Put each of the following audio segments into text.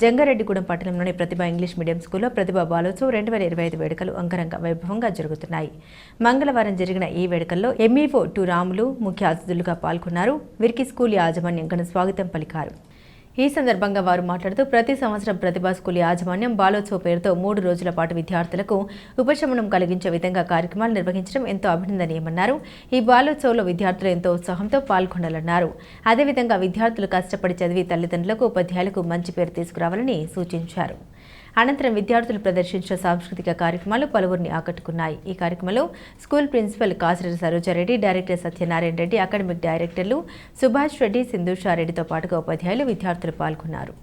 జంగారెడ్డిగూడెం పట్టణంలోని ప్రతిభ English medium స్కూల్లో ప్రతిభ బాలోత్సవ్ రెండు వేల ఇరవై ఐదు వేడుకలు అంగరంగ వైభవంగా జరుగుతున్నాయి. మంగళవారం జరిగిన ఈ వేడుకల్లో ఎంఈఓ టు రాములు ముఖ్య అతిథులుగా పాల్గొన్నారు. వీరికి స్కూల్ యాజమాన్యం ఘన స్వాగతం పలికారు. ఈ సందర్భంగా వారు మాట్లాడుతూ ప్రతి సంవత్సరం ప్రతిభా స్కూల్ యాజమాన్యం బాలోత్సవ పేరుతో మూడు రోజుల పాటు విద్యార్థులకు ఉపశమనం కలిగించే విధంగా కార్యక్రమాలు నిర్వహించడం ఎంతో అభినందనీయమన్నారు. ఈ బాలోత్సవంలో విద్యార్థులు ఎంతో ఉత్సాహంతో పాల్గొనాలన్నారు. అదేవిధంగా విద్యార్థులు కష్టపడి చదివి తల్లిదండ్రులకు ఉపాధ్యాయులకు మంచి పేరు తీసుకురావాలని సూచించారు. అనంతరం విద్యార్థులు ప్రదర్శించిన సాంస్కృతిక కార్యక్రమాలు పలువురిని ఆకట్టుకున్నాయి. ఈ కార్యక్రమంలో school principal Kasireddy Sarojareddy director Satyanarayana Reddy academic డైరెక్టర్లు సుభాష్ రెడ్డి సింధూషారెడ్డితో పాటుగా ఉపాధ్యాయులు విద్యార్థులు పాల్గొన్నారు.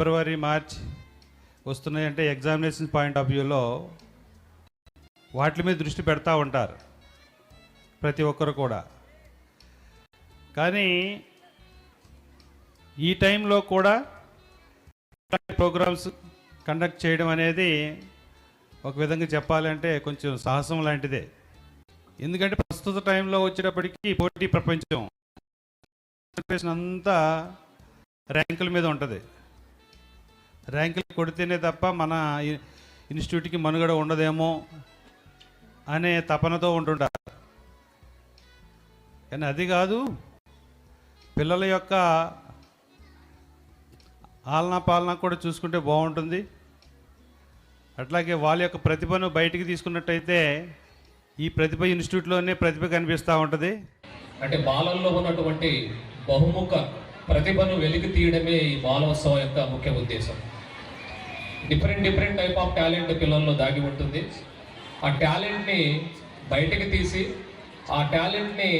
ఫిబ్రవరి మార్చ్ వస్తున్నాయంటే ఎగ్జామినేషన్ పాయింట్ ఆఫ్ వ్యూలో వాటి మీద దృష్టి పెడతా ఉంటారు ప్రతి ఒక్కరు కూడా. కానీ ఈ టైంలో కూడా ప్రోగ్రామ్స్ కండక్ట్ చేయడం అనేది ఒక విధంగా చెప్పాలంటే కొంచెం సాహసం లాంటిదే. ఎందుకంటే ప్రస్తుత టైంలో వచ్చేటప్పటికి పోటీ ప్రపంచం. అంతా ర్యాంకుల మీద ఉంటుంది. ర్యాంకులు కొడితేనే తప్ప మన ఇన్స్టిట్యూట్కి మనుగడ ఉండదేమో అనే తపనతో ఉంటుంటారు. కానీ అది కాదు పిల్లల యొక్క ఆలనా పాలన కూడా చూసుకుంటే బాగుంటుంది. అట్లాగే వాళ్ళ యొక్క ప్రతిభను బయటికి తీసుకున్నట్టయితే ఈ ప్రతిభ ఇన్స్టిట్యూట్లోనే ప్రతిభ కనిపిస్తూ ఉంటుంది. అంటే బాలల్లో ఉన్నటువంటి బహుముఖ ప్రతిభను వెలికి తీయడమే ఈ బాలోత్సవం యొక్క ముఖ్య ఉద్దేశం. Different different type of talent పిల్లల్లో దాగి ఉంటుంది. ఆ టాలెంట్ని బయటకు తీసి ఆ టాలెంట్ని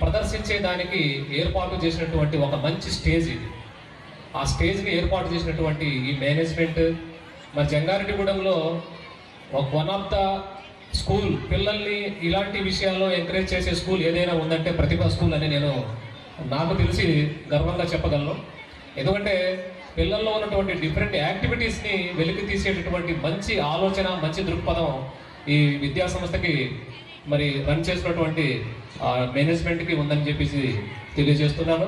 ప్రదర్శించే దానికి ఏర్పాటు చేసినటువంటి ఒక మంచి స్టేజ్ ఇది. ఆ స్టేజ్ని ఏర్పాటు చేసినటువంటి ఈ మేనేజ్మెంట్ మరి జంగారెడ్డిగూడెంలో ఒక వన్ ఆఫ్ ద స్కూల్ పిల్లల్ని ఇలాంటి విషయాల్లో ఎంకరేజ్ చేసే స్కూల్ ఏదైనా ఉందంటే ప్రతిభ స్కూల్ అని నేను నాకు తెలిసి గర్వంగా చెప్పగలను. ఎందుకంటే పిల్లల్లో ఉన్నటువంటి డిఫరెంట్ యాక్టివిటీస్ని వెలికి తీసేటటువంటి మంచి ఆలోచన మంచి దృక్పథం ఈ విద్యా సంస్థకి మరి రన్ చేసినటువంటి మేనేజ్మెంట్కి ఉందని చెప్పేసి తెలియజేస్తున్నాను.